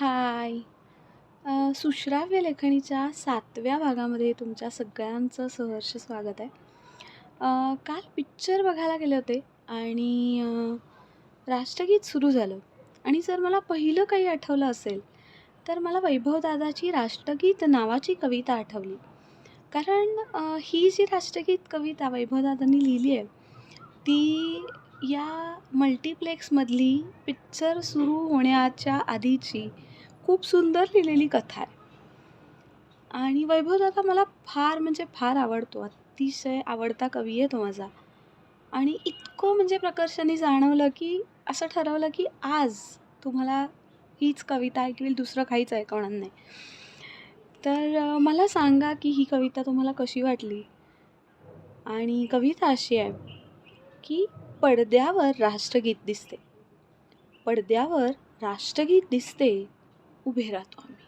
हाय. अ, सुश्राव्य लेखणीच्या सातव्या भागामध्ये तुमच्या सगळ्यांचं सहर्ष स्वागत आहे. अ, काल पिक्चर बघायला गेले होते आणि अ, राष्ट्रगीत सुरू झालं. आणि जर मला पहिलं काही आठवलं असेल तर मला वैभवदादाची राष्ट्रगीत नावाची कविता आठवली. कारण अ, ही जी राष्ट्रगीत कविता वैभवदादांनी लिहिली आहे ती या मल्टिप्लेक्समधली पिक्चर सुरू होण्याच्या आधीची खूप सुंदर लिहिलेली कथा आहे. आणि वैभवदादा मला फार म्हणजे फार आवडतो. अतिशय आवडता कवी आहे तो माझा. आणि इतकं म्हणजे प्रकर्षाने जाणवलं की असं ठरवलं की आज तुम्हाला हीच कविता ऐकवेल दुसरं काहीच ऐकवणार नाही. तर मला सांगा की ही कविता तुम्हाला कशी वाटली? आणि कविता अशी आहे की पडद्यावर राष्ट्रगीत दिसते. पडद्यावर राष्ट्रगीत दिसते उभे राहतो आम्ही.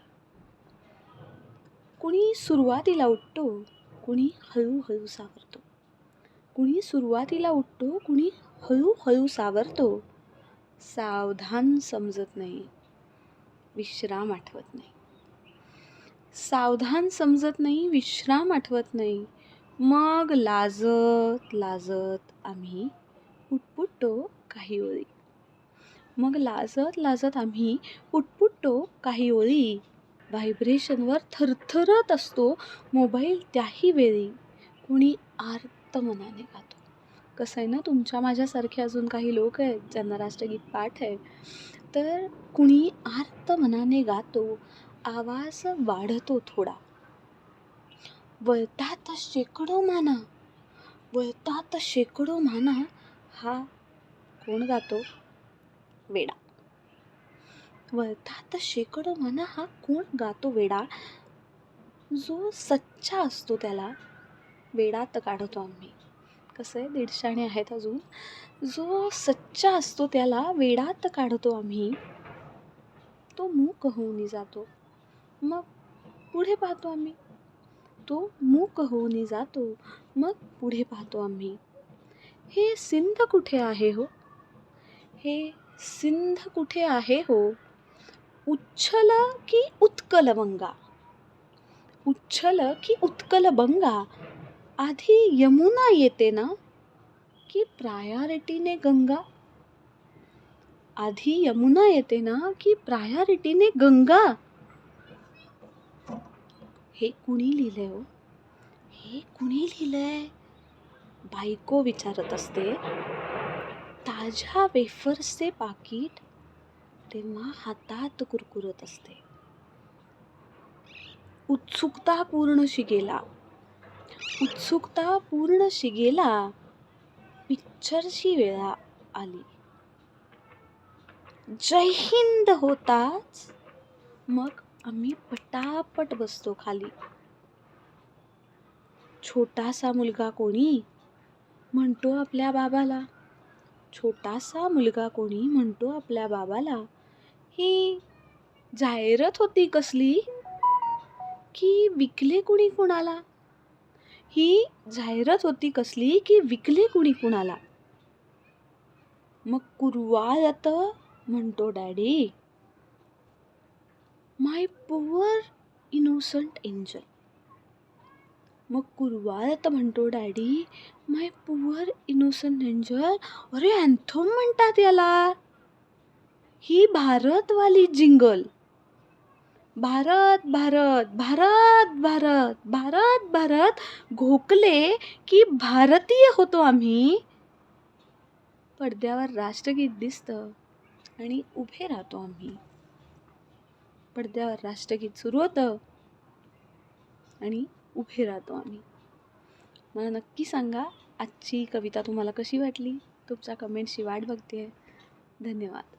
कुणी सुरुवातीला उठतो कुणी हळूहळू सावरतो. कुणी सुरुवातीला उठतो कुणी हळूहळू सावरतो. सावधान समजत नाही विश्राम आठवत नाही. सावधान समजत नाही विश्राम आठवत नाही. मग लाजत लाजत आम्ही पुटपुटतो काही ओळी मग लाजत लाजत आम्ही पुटपुटतो काही ओळी. व्हायब्रेशनवर थरथरत असतो मोबाईल त्याही वेळी. कुणी आर्त मनाने गातो. कसं आहे ना तुमच्या माझ्यासारखे अजून काही लोक आहेत ज्यांना राष्ट्रगीत पाठ आहे. तर कुणी आर्त मनाने गातो आवाज वाढतो थोडा. वळतात शेकडो माना वळतात शेकडो माना हा कोण गातो? वेडा वर्धात शेकडो म्हणा हा कोण गातो वेडा जो सच्चा असतो त्याला वेडात काढतो आम्ही. कसं आहे? दीडशाणे आहेत अजून. जो सच्चा असतो त्याला वेडात काढतो आम्ही. तो मूक होऊन जातो. मग पुढे पाहतो आम्ही. तो मूक होऊन जातो. मग पुढे पाहतो आम्ही. हे सिंध कुठे आहे हो? हे सिंध कुठे आहे? हो. उच्छल की उत्कल बंगा उच्छल की उत्कल बंगा आधी यमुना येते ना? की प्रायोरिटीने गंगा? आधी यमुना येते ना? की प्रायोरिटीने गंगा? हे कुणी लिहिलंय हो? हे कुणी लिहिलंय? बायको विचारत असते. ताज्या वेफर्सचे पाकिट तेव्हा हातात कुरकुरत असते. उत्सुकता पूर्ण शिगेला. उत्सुकता पूर्ण शिगेला पिक्चरची वेळा आली. जय हिंद होताच. मग आम्ही पटापट बसतो खाली. छोटासा मुलगा कोणी? म्हणतो आपल्या बाबाला. छोटासा मुलगा कोणी म्हणतो आपल्या बाबाला ही जाहिरात होती कसली? की विकले कुणी कुणाला? ही जाहिरात होती कसली की विकले कुणी कुणाला? मग कुरवाळत म्हणतो daddy my poor innocent angel. मग कुरवाळत म्हणतो daddy my poor innocent angel अरे अँथोम म्हणतात याला. ही भारतवाली जिंगल भारत भारत भारत भारत भारत भारत घोकले की भारतीय होतो आम्ही. पडद्यावर राष्ट्रगीत दिसतं आणि उभे राहतो आम्ही. पडद्यावर राष्ट्रगीत सुरू होतं आणि उभे राहतो आम्ही. मला नक्की सांगा आजची कविता तुम्हाला कशी वाटली? तुमच्या कमेंटची वाट बघते धन्यवाद.